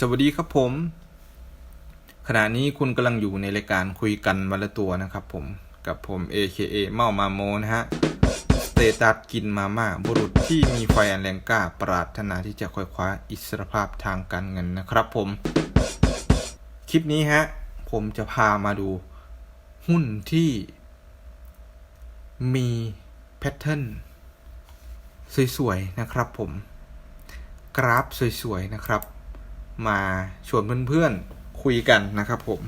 สวัสดีครับผม ขณะนี้คุณกำลังอยู่ในรายการคุยกันวันละตัวนะครับผม กับผม AKA เมามาโมนะฮะ สเตตัสกินมาม่าบุรุษที่มีไฟอันแรงกล้าปรารถนาที่จะคอยคว้าอิสรภาพทางการเงินนะครับผม คลิปนี้ฮะ ผมจะพามาดูหุ้นที่มีแพทเทิร์นสวยๆนะครับผม กราฟสวยๆนะครับ มาชวนเพื่อนๆคุยกันนะครับผม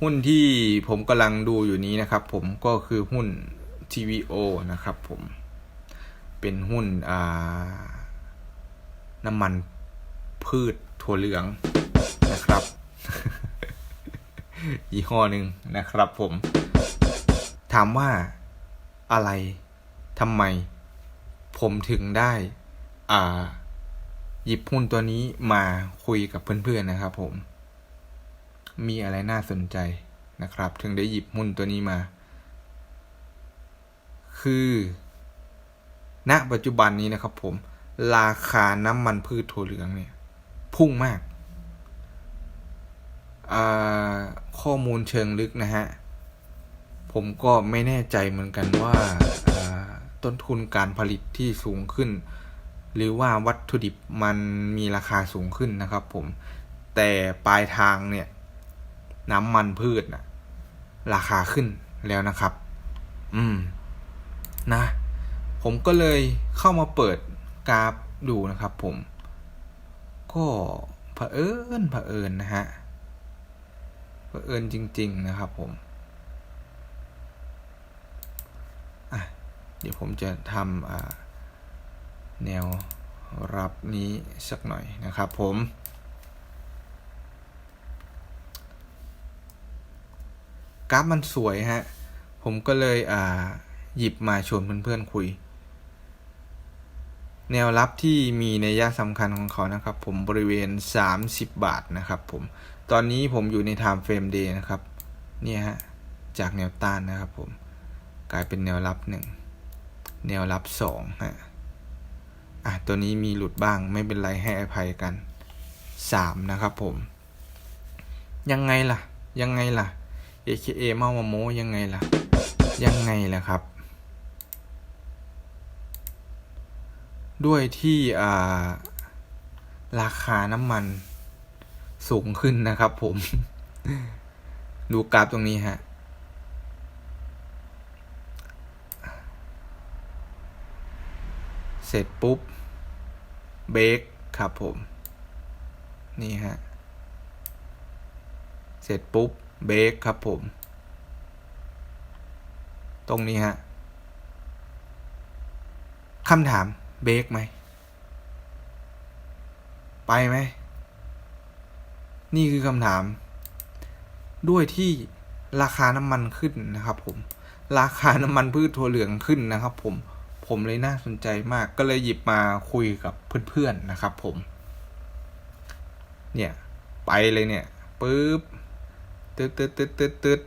หุ้นที่ผมกำลังดูอยู่นี้นะครับ ผมก็คือหุ้น TVO นะครับผมเป็นหุ้นน้ำมันพืชถั่วเหลืองนะครับยี่ห้อหนึ่งนะครับผม ถามว่าอะไรทำไม ผมถึงได้ อ่า หยิบหุ้นตัวนี้มาคุยกับเพื่อนๆนะครับ ผม มีอะไรน่าสนใจนะครับ ถึงได้หยิบหุ้นตัวนี้มา คือ ณ ปัจจุบันนี้นะครับ ผม ราคาน้ำมันพืชถั่วเหลืองเนี่ย พุ่งมากาข้อมูลเชิงลึกนะฮะ ผมก็ไม่แน่ใจเหมือนกันว่าอ่าต้นทุนการผลิตที่สูงขึ้น หรือว่าวัตถุดิบมันมีราคาสูงขึ้นนะครับ ผม แต่ปลายทางเนี่ยน้ำมันพืชนะราคาขึ้นแล้วนะครับ อืม นะ ผมก็เลยเข้ามาเปิดกราฟดูนะครับ ผม ก็เผอิญเผอิญนะฮะเผอิญจริง ๆ นะครับผมอะเดี๋ยวผมจะทำอ่า แนวรับนี้สักหน่อยนะครับผมกราฟมันสวยฮะ ผมก็เลยอ่าหยิบมาชวนเพื่อนๆคุย แนวรับที่มีในยะสำคัญของเขานะครับ ผมบริเวณ 30 บาทนะครับผม ตอนนี้ผมอยู่ใน time frame day นะครับ เนี่ยฮะ จากแนวต้านนะครับผม กลายเป็นแนวรับหนึ่งแนวรับสองฮะ อะตัวนี้มีหลุดบ้างไม่เป็นไรให้อภัยกันสามนะครับผม ยังไงล่ะ ยังไงล่ะ AKA เมามาโมยังไงล่ะ ยังไงล่ะครับ ด้วยที่อ่าราคาน้ำมันสูงขึ้นนะครับผม ดูกราฟตรงนี้ฮะ เสร็จปุ๊บเบรกครับผม นี่ฮะ เสร็จปุ๊บเบรกครับผม ตรงนี้ฮะคำถามเบรกไหม ไปไหม นี่คือคำถาม ด้วยที่ราคาน้ำมันขึ้นนะครับผม ราคาน้ำมันพืชถั่วเหลืองขึ้นนะครับผม ผมเลยน่าสนใจมากก็เลยหยิบมาคุยกับเพื่อนๆนะครับผม เนี่ย ไปเลยเนี่ยปึ๊บตึ๊ดตึ๊ดตึ๊ดตึ๊ดตึ๊ด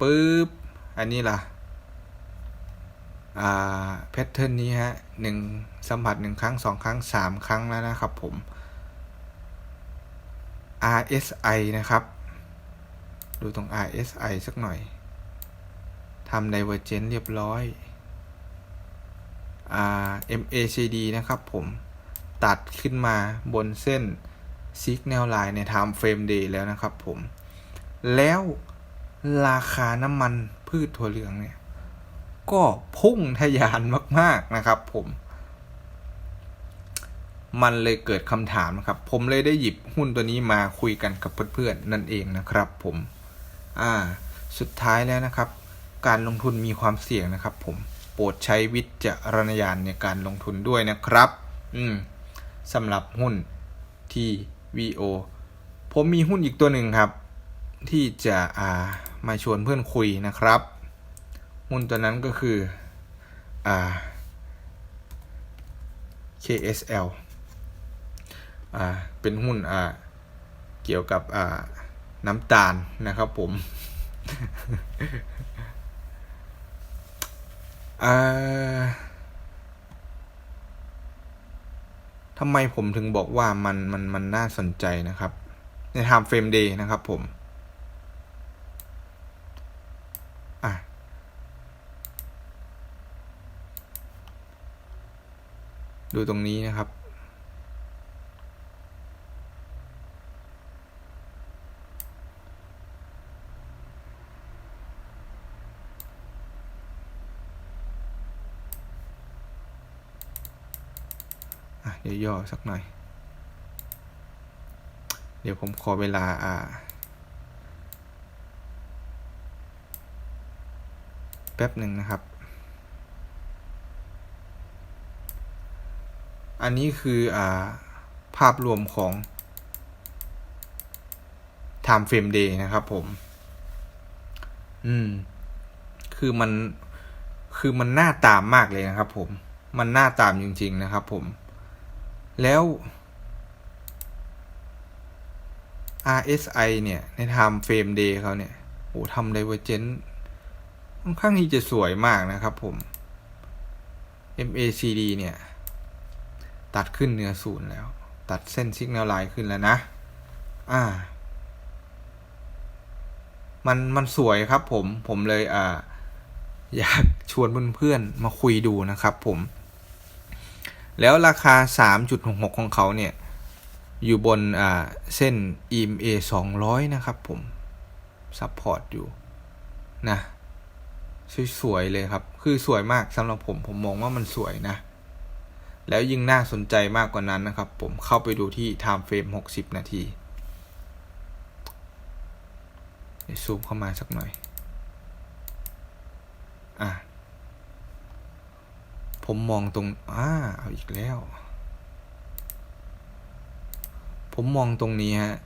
ปึ๊บอันนี้ล่ะ อ่าแพทเทิร์นนี้ฮะหนึ่งสัมผัสหนึ่งครั้งสองครั้งสามครั้งแล้วนะครับผม RSI นะครับ ดูตรง RSI สักหน่อยทำ Divergent เรียบร้อย MACD นะครับผมตัดขึ้นมาบนเส้น Signal Line ใน Time Frame Day แล้วนะครับผม แล้วราคาน้ำมันพืชถั่วเหลืองเนี่ย ก็พุ่งทะยานมาก ๆ นะครับผม มันเลยเกิดคำถามนะครับ ผมเลยได้หยิบหุ้นตัวนี้มาคุยกันกับเพื่อนๆ นั่นเองนะครับผม อ่า สุดท้ายแล้วนะครับ การลงทุนมีความเสี่ยงนะครับผม โปรดใช้วิจารณญาณในการลงทุนด้วยนะครับ อืมสำหรับหุ้นที่ VO ผมมีหุ้นอีกตัวหนึ่งครับ ที่จะอ่ามาชวนเพื่อนคุยนะครับ หุ้นตัวนั้นก็คืออ่า KSL อ่าเป็นหุ้นอ่าเกี่ยวกับอ่าน้ำตาลนะครับผม อ่าทำไมผมถึงบอกว่ามันมันมันน่าสนใจนะครับ ใน time frame day นะครับผมอะดูตรงนี้นะครับ ย่อสักหน่อย เดี๋ยวผมขอเวลาอ่าแป๊บหนึ่งนะครับ อันนี้คืออ่าภาพรวมของ time frame day นะครับผม อืม คือมัน คือมันน่าตามมากเลยนะครับผม มันน่าตามจริง ๆ นะครับผม แล้ว RSI เนี่ย ใน time frame day เขาเนี่ยโอ้ทำ divergence ค่อนข้างที่จะสวยมากนะครับผม MACD เนี่ย ตัดขึ้นเหนือศูนย์แล้ว ตัดเส้น signal line ขึ้นแล้วนะ อ่า มันมันสวยครับผม ผมเลยอ่าอยากชวนเพื่อนๆมาคุยดูนะครับผม แล้วราคา 3.66 ของเขาเนี่ย อยู่บนอ่าเส้น EMA 200 นะครับผม ซัพพอร์ตอยู่นะสวยๆเลยครับ คือสวยมากสำหรับผม ผมมองว่ามันสวยนะ แล้วยิ่งน่าสนใจมากกว่านั้นนะครับ ผมเข้าไปดูที่ time frame 60 นาทีซูมเข้ามาสักหน่อย อะ ผมมองตรงอ่าเอาอีกแล้ว ผมมองตรงนี้ฮะอะ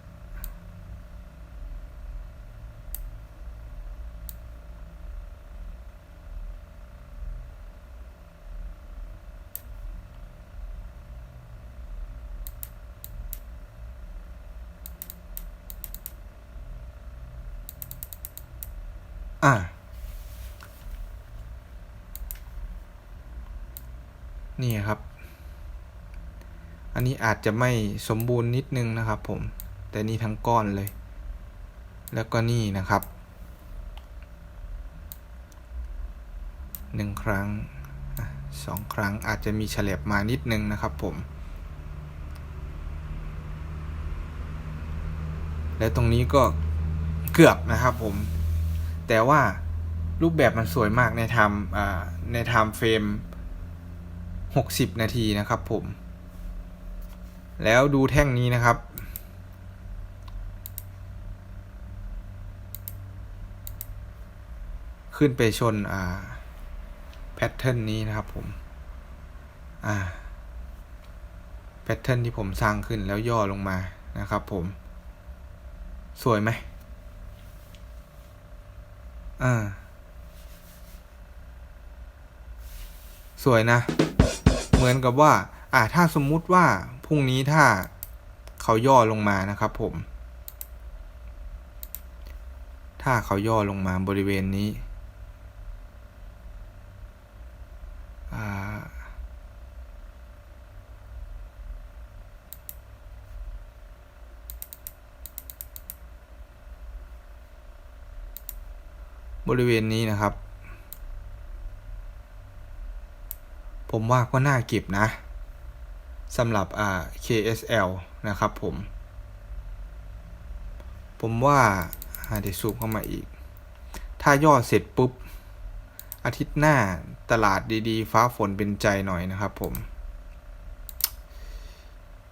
นี่ครับ อันนี้อาจจะไม่สมบูรณ์นิดนึงนะครับผม แต่นี่ทั้งก้อนเลย แล้วก็นี่นะครับหนึ่งครั้งสองครั้งอาจจะมีเฉลบมานิดนึงนะครับผม และตรงนี้ก็เกือบนะครับผม แต่ว่ารูปแบบมันสวยมากในไทม์ในไทม์เฟรม 60 นาทีนะครับผม แล้วดูแท่งนี้นะครับ ขึ้นไปชนอ่าแพทเทิร์นนี้นะครับผม อ่า แพทเทิร์นที่ผมสร้างขึ้นแล้วย่อลงมานะครับผม สวยไหมอ่า สวยนะ เหมือนกับว่า อ่าถ้าสมมุติว่าพรุ่งนี้ถ้าเขาย่อลงมานะครับผม ถ้าเขาย่อลงมาบริเวณนี้บริเวณนี้นะครับ ผมว่าก็น่าเก็บนะสำหรับอ่า KSL นะครับผม ผมว่าอาเดี๋ยวซูมเข้ามาอีก ถ้าย่อเสร็จปุ๊บ อาทิตย์หน้าตลาดดีๆ ฟ้าฝนเป็นใจหน่อยนะครับผม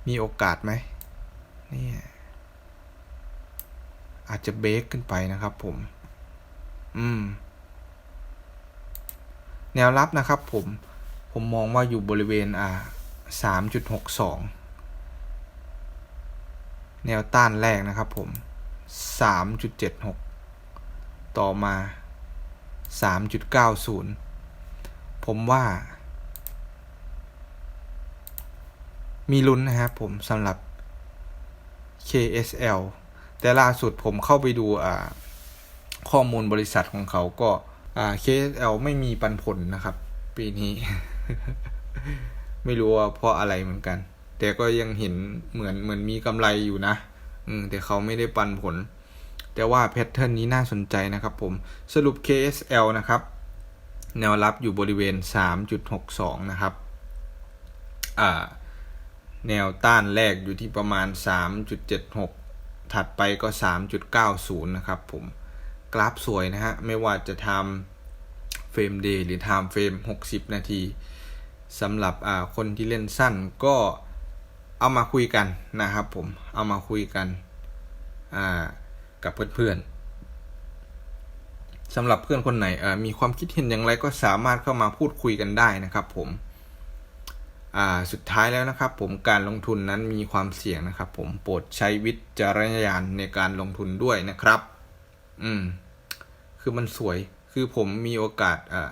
มีโอกาสไหมนี่อาจจะเบรกขึ้นไปนะครับผม อืม แนวรับนะครับผม ผมมองว่าอยู่บริเวณอ่าสามจุดหกสองแนวต้านแรกนะครับผมสามจุดเจ็ดหกต่อมาสามจุดเก้าศูนย์ผมว่า มีลุ้นนะครับผมสำหรับ KSL แต่ล่าสุดผมเข้าไปดูอ่าข้อมูลบริษัทของเขาก็อ่า KSL ไม่มีปันผลนะครับ ปีนี้ ไม่รู้ว่าเพราะอะไรเหมือนกัน แต่ก็ยังเห็นเหมือนเหมือนมีกำไรอยู่นะ อืม แต่เขาไม่ได้ปันผล แต่ว่าแพทเทิร์นนี้น่าสนใจนะครับผม สรุป KSL นะครับ แนวรับอยู่บริเวณ 3.62 นะครับ อ่า แนวต้านแรกอยู่ที่ประมาณ 3.76 ถัดไปก็ 3.90 นะครับผม กราฟสวยนะฮะ ไม่ว่าจะทำเฟรมเดย์หรือไทม์เฟรม 60 นาที สำหรับอ่าคนที่เล่นสั้นก็เอามาคุยกันนะครับผมเอามาคุยกันอ่ากับเพื่อนๆสำหรับเพื่อนคนไหนมีความคิดเห็นอย่างไรก็สามารถเข้ามาพูดคุยกันได้นะครับผมสุดท้ายแล้วนะครับ ผมการลงทุนนั้นมีความเสี่ยงนะครับ ผมโปรดใช้วิจารณญาณในการลงทุนด้วยนะครับ อืม คือมันสวยคือผมมีโอกาสอ่า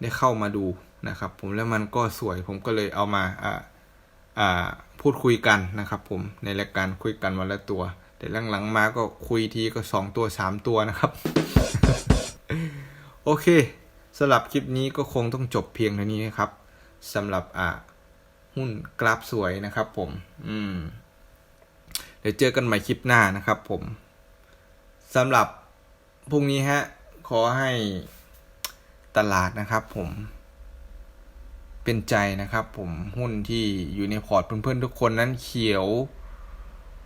ได้เข้ามาดู นะครับผมแล้วมันก็สวยผมก็เลยเอามาอ่าอ่าพูดคุยกันนะครับผมในรายการคุยกันวันละตัว แต่หลังๆมาก็คุยทีก็สองตัวสามตัวนะครับ โอเคสำหรับคลิปนี้ก็คงต้องจบเพียงเท่านี้นะครับสำหรับอ่าหุ้นกราฟสวยนะครับผม อืม เดี๋ยวเจอกันใหม่คลิปหน้านะครับผมสำหรับพรุ่งนี้ฮะ ขอให้ตลาดนะครับผม เป็นใจนะครับ ผมหุ้นที่อยู่ในพอร์ตเพื่อนๆทุกคนนั้นเขียว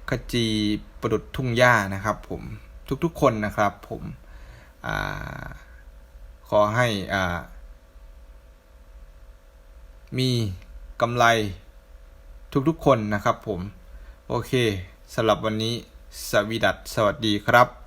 ขจีประดุดทุ่งหญ้านะครับ ผมทุกๆคนนะครับ ผมอขอให้อ่ามีกำไรทุกๆคนนะครับ ผม โอเคสำหรับวันนี้สวีดัตสวัสดีครับ